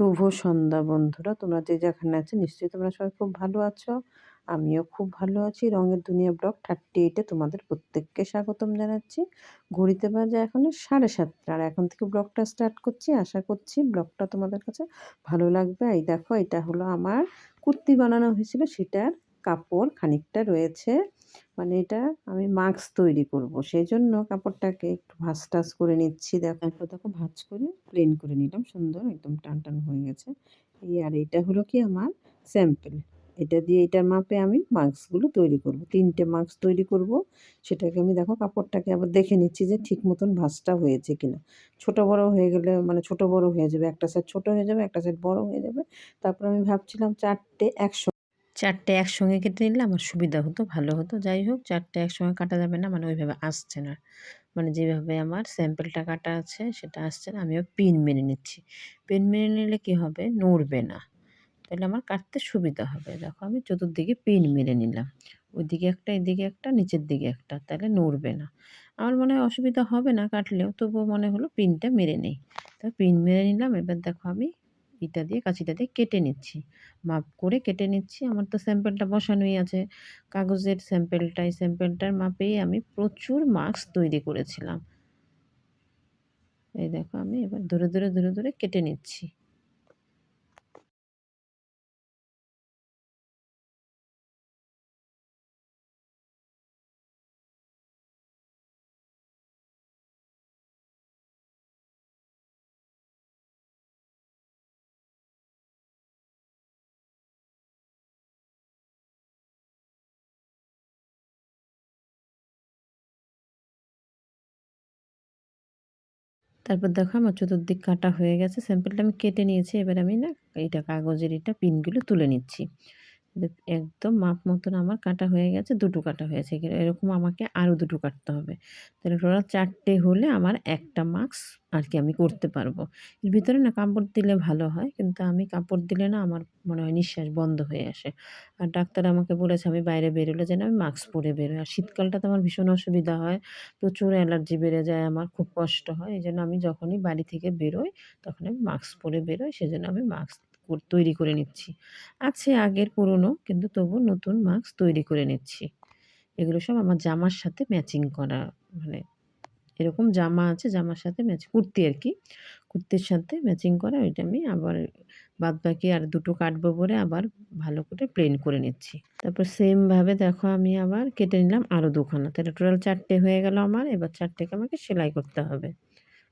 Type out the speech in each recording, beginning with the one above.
শুভ সন্ধ্যা বন্ধুরা। তোমরা যে যেখানে আছো, নিশ্চয়ই তোমরা সবাই খুব ভালো আছো। আমিও খুব ভালো আছি। রঙের দুনিয়া ব্লগ থার্টি এইটে তোমাদের প্রত্যেককে স্বাগতম জানাচ্ছি। ঘড়িতে বাজে এখন সাড়ে সাতটা। আর এখন থেকে ব্লগটা স্টার্ট করছি। আশা করছি ব্লগটা তোমাদের কাছে ভালো লাগবে। এই দেখো, এটা হলো আমার কুর্তি বানানো হয়েছিল। সেটার কাপড় খানিকটা রয়েছে। মানে এটা আমি মাস্ক তৈরি করব। সেই জন্য কাপড়টাকে একটু ভাজ টাজ করে নিচ্ছি। দেখো দেখো ভাজ করে প্লেন করে নিলাম। সুন্দর একদম টান টান হয়ে গেছে। এই আর এটা হলো কি আমার স্যাম্পেল এটা দিয়ে এটার মাপে আমি মাস্কগুলো তৈরি করব। তিনটে মাস্ক তৈরি করব। সেটাকে আমি দেখো কাপড়টাকে আবার দেখে নিচ্ছি যে ঠিক মতন ভাঁজটা হয়েছে কিনা। ছোট বড় হয়ে গেলে মানে ছোট বড় হয়ে যাবে। একটা সাইড ছোট হয়ে যাবে, একটা সাইড বড় হয়ে যাবে। তারপর আমি ভাবছিলাম চারটে একশো চারটে একসঙ্গে কেটে নিলে আমার সুবিধা হতো, ভালো হতো। যাই হোক, চারটে একসঙ্গে কাটা যাবে না মানে ওইভাবে আসছে না। মানে যেভাবে আমার স্যাম্পেলটা কাটা আছে, সেটা আসছে না। আমিও পিন মেনে নিচ্ছি। পিন মেনে নিলে কী হবে? নড়বে না। তাহলে আমার কাটতে সুবিধা হবে। দেখো, আমি চতুর্দিকে পিন মেরে নিলাম। ওইদিকে একটা, এদিকে একটা, নিচের দিকে একটা, তাহলে নড়বে না। আমার মনে হয় অসুবিধা হবে না কাটলেও, তবুও মনে হলো পিনটা মেরে নেই। তা পিন মেরে নিলাম। এবার দেখো আমি ইটা দিয়ে, কাঁচিটা দিয়ে কেটে নিচ্ছি। মাপ করে কেটে নিচ্ছি। আমার তো স্যাম্পেলটা বসানোই আছে। কাগজের স্যাম্পেলটা, এই স্যাম্পেলটার মাপেই আমি প্রচুর মাস্ক তৈরি করেছিলাম। এই দেখো, আমি এবার ধরে ধরে ধরে ধরে কেটে নিচ্ছি। তারপর দেখো আমার চতুর্দিক কাটা হয়ে গেছে। স্যাম্পেলটা আমি কেটে নিয়েছি। এবার আমি না এটা কাগজের এটা পিনগুলো তুলে নিচ্ছি। একদম মাপ মতন আমার কাটা হয়ে গেছে, দুটো কাটা হয়েছে এরকম আমাকে আরও দুটো কাটতে হবে। তাহলে টোটাল চারটে হলে আমার একটা মাস্ক আর কি আমি করতে পারব। এর ভিতরে না কাপড় দিলে ভালো হয়, কিন্তু আমি কাপড় দিলে না আমার মনে হয় নিঃশ্বাস বন্ধ হয়ে আসে। আর ডাক্তার আমাকে বলেছে আমি বাইরে বেরোলে যেন আমি মাস্ক পরে বেরোই। আর শীতকালটা তো আমার ভীষণ অসুবিধা হয়, প্রচুর অ্যালার্জি বেড়ে যায়, আমার খুব কষ্ট হয়। এই জন্য আমি যখনই বাড়ি থেকে বেরোই তখন আমি মাস্ক পরে বেরোই, সেজন্য আমি মাস্ক তৈরি করে নিচ্ছি। আছে আগের পুরনো, কিন্তু তবু নতুন মাস্ক তৈরি করে নিচ্ছি। এগুলো সব আমার জামার সাথে ম্যাচিং করা মানে এরকম জামা আছে জামার সাথে ম্যাচ কুর্তি আর কি। কুর্তির সাথে ম্যাচিং করা, ওইটা আমি আবার বাদ বাকি আর দুটো কাটবো বলে আবার ভালো করে প্লেন করে নিচ্ছি। তারপর সেমভাবে দেখো আমি আবার কেটে নিলাম আরও দুখানা। তাহলে টোটাল চারটে হয়ে গেল আমার, এবার চারটেকে আমাকে সেলাই করতে হবে।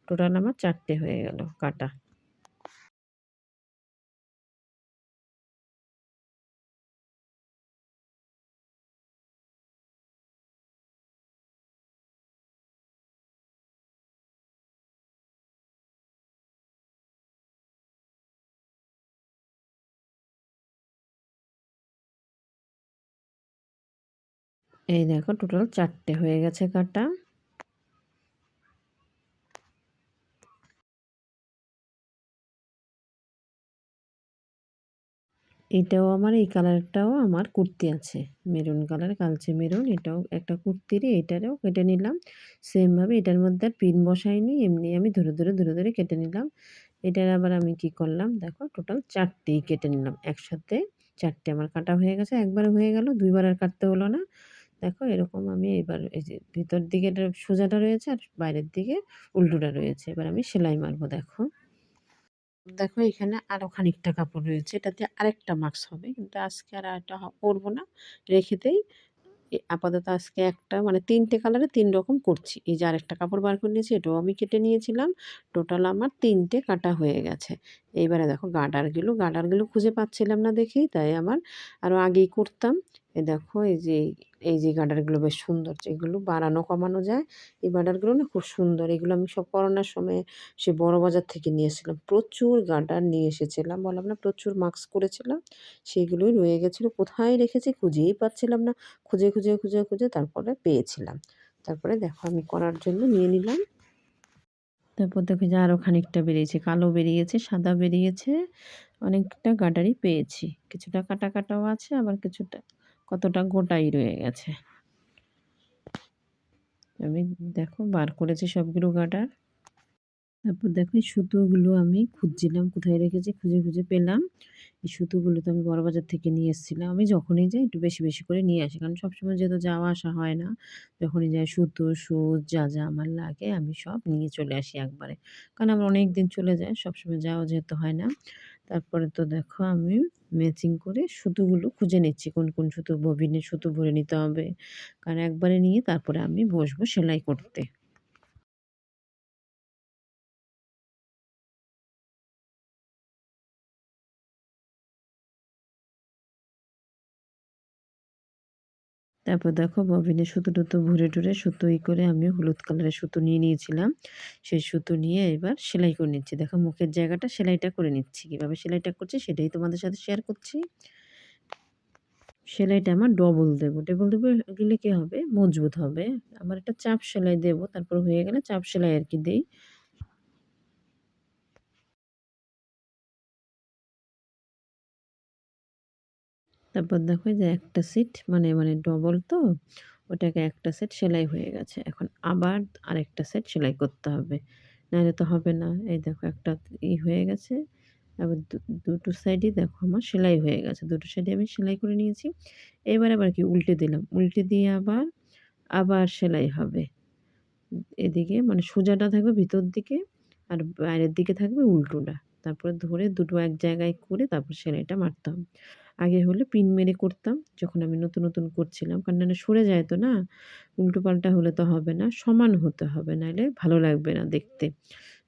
টোটাল আমার চারটে হয়ে গেল কাটা। এই দেখো টোটাল চারটে হয়ে গেছে কাটা। এটাও আমার, এই কালারটাও আমার কুর্তি আছে। মেরুন কালার, কালচে মেরুন, এটাও একটা কুর্তির এটারও কেটে নিলাম। সেমভাবে এটার মধ্যে আর পিন বসাইনি, এমনি আমি ধরে ধরে ধরে ধরে কেটে নিলাম। এটার আবার আমি কি করলাম, দেখো টোটাল চারটেই কেটে নিলাম একসাথে। চারটে আমার কাটা হয়ে গেছে একবার হয়ে গেল, দুইবার আর কাটতে হলো না। দেখো এরকম আমি এবার এই যে ভিতর দিকে সোজাটা রয়েছে আর বাইরের দিকে উল্টোটা রয়েছে। এবার আমি সেলাই মারবো, দেখো। দেখো এখানে আরও খানিকটা কাপড় রয়েছে এটাতে আরেকটা মাস্ক হবে। কিন্তু আজকে আর একটা করব না, রেখে দেই। আপাতত আজকে একটা মানে তিনটে কালারে তিন রকম করছি। এই যে আরেকটা কাপড় বার করে নিয়েছি, এটাও আমি কেটে নিয়েছিলাম। টোটাল আমার তিনটে কাটা হয়ে গেছে। এইবারে দেখো গার্ডারগুলো গার্ডারগুলো খুঁজে পাচ্ছিলাম না দেখেই, তাই আমার আরও আগেই করতাম। এ দেখো, এই যে এই যে গার্ডারগুলো বেশ সুন্দর এগুলো বাড়ানো কমানো যায়। এই গার্ডারগুলো না খুব সুন্দর। এগুলো আমি সব করোনার সময় সে বড় বাজার থেকে নিয়েছিলাম প্রচুর গার্ডার নিয়ে এসেছিলাম। বললাম না, প্রচুর মাস্ক করেছিলাম। সেগুলোই রয়ে গেছিল। কোথায় রেখেছি খুঁজেই পাচ্ছিলাম না। খুঁজে খুঁজে খুঁজে খুঁজে তারপরে পেয়েছিলাম। তারপরে দেখো, আমি করার জন্য নিয়ে নিলাম। তারপর দেখো যে আরও খানিকটা বেরিয়েছে। কালো বেরিয়েছে, সাদা বেরিয়েছে। অনেকটা গাডারই পেয়েছি। কিছুটা কাটা কাটাও আছে, আবার কিছুটা কতটা গোটাই রয়ে গেছে। আমি দেখো বার করেছি সবগুলো গাডার তারপর দেখো এই সুতোগুলো আমি খুঁজছিলাম, কোথায় রেখেছি? খুঁজে খুঁজে পেলাম। এই সুতোগুলো তো আমি বড়বাজার থেকে নিয়ে এসেছিলাম। আমি যখনই যাই একটু বেশি বেশি করে নিয়ে আসি, কারণ সবসময় যেহেতু যাওয়া আসা হয় না, যখনই যাই সুতো সুচ যা যা আমার লাগে, আমি সব নিয়ে চলে আসি একবারে। কারণ আমার অনেক দিন চলে যায়, সবসময় যাওয়া যেহেতু হয় না। তারপরে তো দেখো আমি ম্যাচিং করে সুতোগুলো খুঁজে নিচ্ছি, কোন কোন সুতো ববিনে সুতো ভরে নিতে হবে। কারণ একবারে নিয়ে তারপরে আমি বসবো সেলাই করতে। তারপর দেখো ববিনে সুতো টুতো ভরে টুরে সুতো ই করে আমি হলুদ কালারের সুতো নিয়ে নিয়েছিলাম। সেই সুতো নিয়ে এবার সেলাই করে নিচ্ছি। দেখো মুখের জায়গাটা সেলাইটা করে নিচ্ছি। কীভাবে সেলাইটা করছি সেটাই তোমাদের সাথে শেয়ার করছি। সেলাইটা আমার ডবল দেবো। ডবল দেবো গেলে কী হবে? মজবুত হবে। আমার একটা চাপ সেলাই দেবো, তারপর হয়ে গেলে চাপ সেলাই আর কি দিই। তারপর দেখো যে একটা সিট মানে মানে ডবল তো, ওটাকে একটা সেট সেলাই হয়ে গেছে। এখন আবার আরেকটা সেট সেলাই করতে হবে। নাহলে তো হবে না। এই দেখো একটা ই হয়ে গেছে। আবার দুটো সাইডই দেখো আমার সেলাই হয়ে গেছে। দুটো সাইডে আমি সেলাই করে নিয়েছি। এবার আবার কি উল্টে দিলাম। উল্টে দিয়ে আবার আবার সেলাই হবে। এদিকে মানে সোজাটা থাকবে ভিতর দিকে আর বাইরের দিকে থাকবে উল্টোটা। তারপরে ধরে দুটো এক জায়গায় করে তারপর সেলাইটা মারতে হবে। আগে হলে পিন মেরে করতাম, যখন আমি নতুন নতুন করছিলাম। কারণ না সরে যায় তো না উল্টো পাল্টা হলে তো হবে না, সমান হতে হবে নাহলে ভালো লাগবে না দেখতে।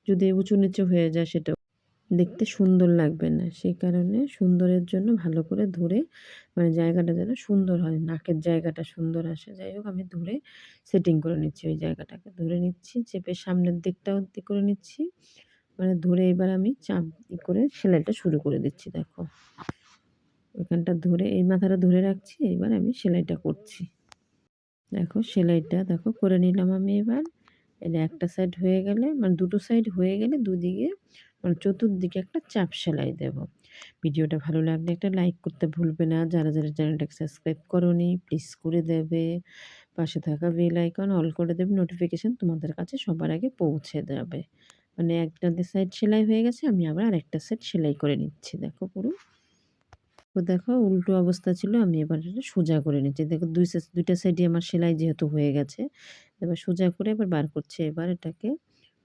যদি উঁচু নিচু হয়ে যায় সেটা দেখতে সুন্দর লাগবে না। সেই কারণে সুন্দরের জন্য ভালো করে ধরে মানে জায়গাটা যেন সুন্দর হয়, নাকের জায়গাটা সুন্দর আসে। যাই হোক, আমি ধরে সেটিং করে নিচ্ছি ওই জায়গাটাকে। ধরে নিচ্ছি, চেপে সামনের দিকটাও দিক করে নিচ্ছি। মানে ধরে এবার আমি চাপ করে সেলাইটা শুরু করে দিচ্ছি, দেখো। ওইখানটা ধরে, এই মাথাটা ধরে রাখছি এবার আমি সেলাইটা করছি। দেখো সেলাইটা, দেখো করে নিলাম আমি এবার। এটা একটা সাইড হয়ে গেলে মানে দুটো সাইড হয়ে গেলে দুদিকে মানে চতুর্দিকে একটা চাপ সেলাই দেব। ভিডিওটা ভালো লাগলে একটা লাইক করতে ভুলবে না। যারা যারা চ্যানেলটাকে সাবস্ক্রাইব করোনি প্লিজ করে দেবে। পাশে থাকা বেল আইকন অল করে দেবে নোটিফিকেশান তোমাদের কাছে সবার আগে পৌঁছে যাবে। মানে একটা সাইড সেলাই হয়ে গেছে, আমি আবার আরেকটা সাইড সেলাই করে নিচ্ছি। দেখো পুরো তো দেখো উল্টো অবস্থা ছিল, আমি এবার এটা সোজা করে নিচ্ছি। দেখো দুই দুইটা সাইডে আমার সেলাই যেহেতু হয়ে গেছে, এবার সোজা করে এবার বার করছে। এবার এটাকে,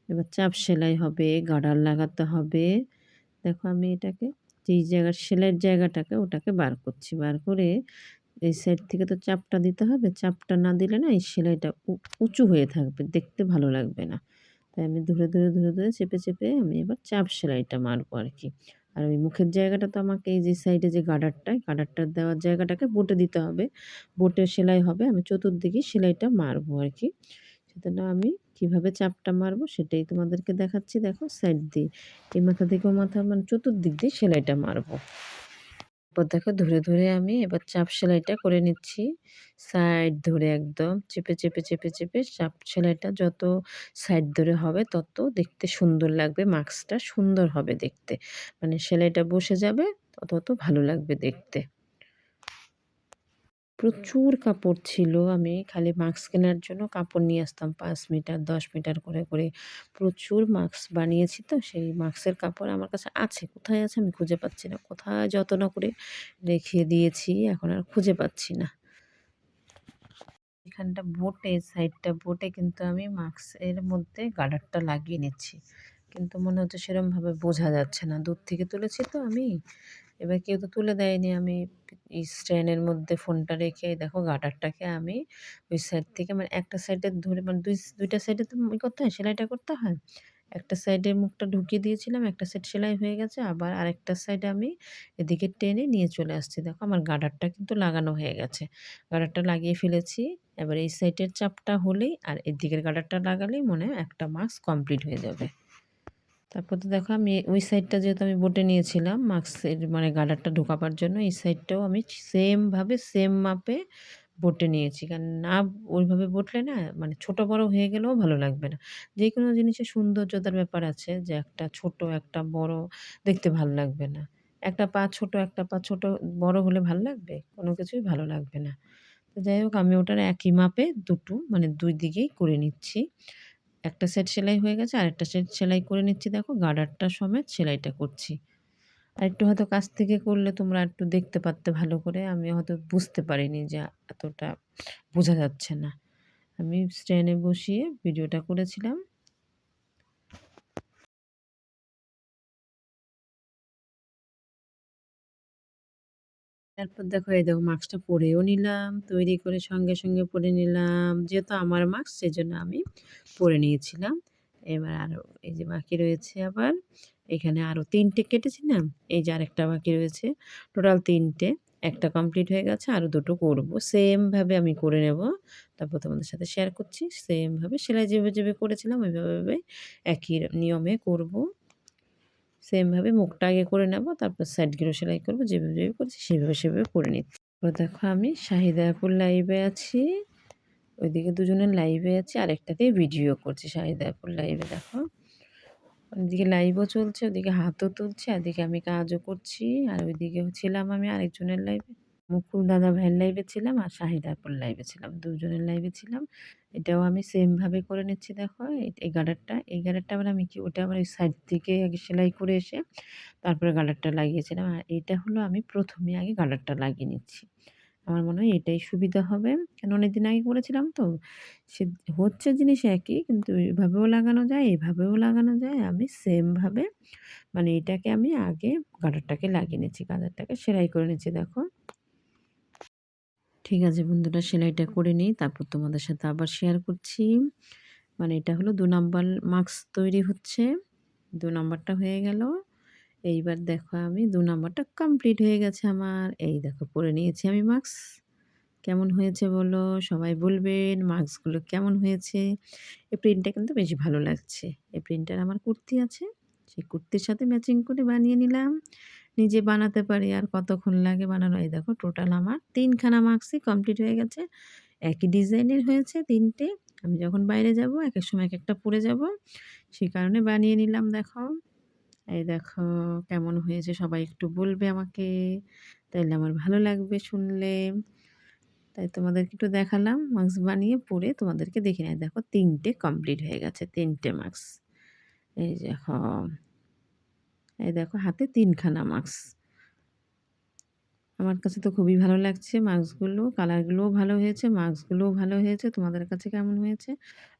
এবার চাপ সেলাই হবে গার্ডার লাগাতে হবে। দেখো আমি এটাকে, যেই জায়গার সেলাইয়ের জায়গাটাকে ওটাকে বার করছি। বার করে এই সাইড থেকে তো চাপটা দিতে হবে, চাপটা না দিলে না এই সেলাইটা উঁচু হয়ে থাকবে, দেখতে ভালো লাগবে না। তাই আমি ধরে ধরে ধরে ধরে চেপে চেপে আমি এবার চাপ সেলাইটা মারবো আর কি। আর ওই মুখের জায়গাটা তো আমাকে এই যে সাইডে যে গার্ডারটা গার্ডারটা দেওয়ার জায়গাটাকে বোটে দিতে হবে। বোটে সেলাই হবে, আমি চতুর্দিকে সেলাইটা মারবো আর কি সেটা আমি কীভাবে চাপটা মারবো সেটাই তোমাদেরকে দেখাচ্ছি। দেখো সাইড দিয়ে, এই মাথা থেকে মাথা মানে চতুর্দিক দিয়ে সেলাইটা মারবো। এরপর দেখো ধরে ধরে আমি এবার চাপ সেলাইটা করে নিচ্ছি। সাইড ধরে একদম চেপে চেপে চেপে চেপে চাপ সেলাইটা যত সাইড ধরে হবে তত দেখতে সুন্দর লাগবে, মাস্কটা সুন্দর হবে দেখতে। মানে সেলাইটা বসে যাবে, তত ভালো লাগবে দেখতে। প্রচুর কাপড় ছিল। আমি খালি মাস্ক কেনার জন্য কাপড় নিয়ে আসতাম পাঁচ মিটার, দশ মিটার করে করে। প্রচুর মাস্ক বানিয়েছি তো, সেই মাস্কের কাপড় আমার কাছে আছে। কোথায় আছে আমি খুঁজে পাচ্ছি না। কোথায় যত্ন করে রেখে দিয়েছি, এখন আর খুঁজে পাচ্ছি না। এখানটা বোটে, সাইডটা বোটে কিন্তু আমি মাস্কের মধ্যে গার্ডারটা লাগিয়ে নিচ্ছি। কিন্তু মনে হচ্ছে সেরমভাবে বোঝা যাচ্ছে না। দূর থেকে তুলেছি তো আমি। এবার কেউ তো তুলে দেয়নি। আমি স্ট্যান্ডের মধ্যে ফোনটা রেখে দেখো গাটারটাকে আমি ওই সাইড থেকে মানে একটা সাইডে ধরে মানে দুই, দুইটা সাইডে তো করতে হয়, সেলাইটা করতে হয়? একটা সাইডে মুখটা ঢুকিয়ে দিয়েছিলাম, একটা সাইড সেলাই হয়ে গেছে, আবার আরেকটা সাইডে আমি এদিকে টেনে নিয়ে চলে আসছি। দেখো আমার গাডারটা কিন্তু লাগানো হয়ে গেছে। গাডারটা লাগিয়ে ফেলেছি, এবার এই সাইডের চাপটা হলেই আর এদিকের গাডারটা লাগালেই মনে হয় একটা মাস্ক কমপ্লিট হয়ে যাবে। তারপর তো দেখো আমি ওই সাইডটা যেহেতু আমি বোটে নিয়েছিলাম মাস্কের মানে গার্ডারটা ঢোকাবার জন্য এই সাইডটাও আমি সেমভাবে সেম মাপে বোটে নিয়েছি। কারণ না ওইভাবে বটলে না মানে ছোট বড় হয়ে গেলেও ভালো লাগবে না। যে কোনো জিনিসের সৌন্দর্যতার ব্যাপার আছে, যে একটা ছোট, একটা বড় দেখতে ভালো লাগবে না। একটা পা ছোট, একটা পা ছোট বড় হলে ভালো লাগবে? কোনো কিছুই ভালো লাগবে না। তো যাই হোক, আমি ওটার একই মাপে দুটো মানে দুই দিকেই করে নিচ্ছি। একটা সেট সেলাই হয়ে গেছে আর একটা সেট সেলাই করে নিচ্ছি। দেখো গার্ডারটা সমেত সেলাইটা করছি। আর একটু হয়তো কাছ থেকে করলে তোমরা একটু দেখতে পারতে ভালো করে। আমি হয়তো বুঝতে পারিনি যে এতটা বোঝা যাচ্ছে না। আমি স্ট্যান্ডে বসিয়ে ভিডিওটা করেছিলাম। তারপর দেখো, এই দেখো মাস্কটা পরেও নিলাম, তৈরি করে সঙ্গে সঙ্গে পরে নিলাম। যেহেতু আমার মাস্ক, সেজন্য আমি পরে নিয়েছিলাম। এবার আরও এই যে বাকি রয়েছে আবার, এখানে আরও তিনটে কেটেছি না? এই যে আরেকটা বাকি রয়েছে, টোটাল তিনটে, একটা কমপ্লিট হয়ে গেছে আরও দুটো করব। সেমভাবে আমি করে নেব, তারপর তোমাদের সাথে শেয়ার করছি, সেমভাবে সেলাই যেভাবে যেভাবে করেছিলাম ওইভাবে একই নিয়মে করব। সেমভাবে মুখটা আগে করে নেব, তারপর সাইডগুলো সেলাই করব, যেভাবে যেভাবে করছি সেভাবে সেভাবে করে নিচ্ছি। দেখো আমি শাহিদাপুর লাইভে আছি, ওইদিকে দুজনের লাইভে আছি, আরেকটাতে ভিডিও করছি শাহিদাপুর লাইভে দেখো। ওইদিকে লাইভও চলছে ওদিকে হাতও তুলছে, এদিকে আমি কাজও করছি, আর ওইদিকে ছিলাম আমি আরেকজনের লাইভে মুকুল দাদা ভাইয়ের লাইভে ছিলাম আর শাহিদাপুর লাইভে ছিলাম। দুজনের লাইভে ছিলাম। এটাও আমি সেমভাবে করে নিচ্ছি, দেখো। এই গার্ডারটা এই গার্ডারটা আবার আমি কি, ওটা আমার ওই সাইড থেকে আগে সেলাই করে এসে তারপরে গার্ডারটা লাগিয়েছিলাম। আর এটা হলো আমি প্রথমে আগে গার্ডারটা লাগিয়ে নিচ্ছি। আমার মনে হয় এটাই সুবিধা হবে। কেন অনেক দিন আগে করেছিলাম তো, সে হচ্ছে জিনিস একই, কিন্তু এভাবেও লাগানো যায়, এভাবেও লাগানো যায়। আমি সেমভাবে মানে এটাকে আমি আগে গার্ডারটাকে লাগিয়ে নিচ্ছি গার্ডারটাকে সেলাই করে নিচ্ছি, দেখো। ঠিক আছে বন্ধুরা, সেলাইটা করে নিই। তারপর তোমাদের সাথে আবার শেয়ার করছি। মানে এটা হলো দু নাম্বার মাস্ক তৈরি হচ্ছে। দু নাম্বারটা হয়ে গেল। এইবার দেখো আমি দু নাম্বারটা কমপ্লিট হয়ে গেছে আমার। এই দেখো পরে নিয়েছি আমি মাস্ক কেমন হয়েছে বলো? সবাই বলবেন মাস্কগুলো কেমন হয়েছে? এই প্রিন্টটা কিন্তু বেশি ভালো লাগছে। এই প্রিন্টার আমার কুর্তি আছে। সেই কুর্তির সাথে ম্যাচিং করে বানিয়ে নিলাম। নিজে বানাতে পারি, আর কতক্ষণ লাগে বানানো। এই দেখো টোটাল আমার তিনখানা মাস্কই কমপ্লিট হয়ে গেছে। একই ডিজাইনের হয়েছে তিনটে। আমি যখন বাইরে যাব এক এক সময় এক একটা পরে যাব। সেই কারণে বানিয়ে নিলাম, দেখো। এই দেখো, কেমন হয়েছে, সবাই একটু বলবে আমাকে। তাইলে আমার ভালো লাগবে শুনলে। তাই তোমাদেরকে একটু দেখালাম মাস্ক বানিয়ে পরে তোমাদেরকে দেখে নেয় দেখো, তিনটে কমপ্লিট হয়ে গেছে, তিনটে মাস্ক এই দেখো। এই দেখো, হাতে তিনখানা মাস্ক আমার কাছে তো খুবই ভালো লাগছে মাস্কগুলো কালারগুলোও ভালো হয়েছে মাস্কগুলোও ভালো হয়েছে। তোমাদের কাছে কেমন হয়েছে?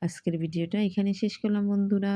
আজকের ভিডিওটা এখানে শেষ করলাম বন্ধুরা।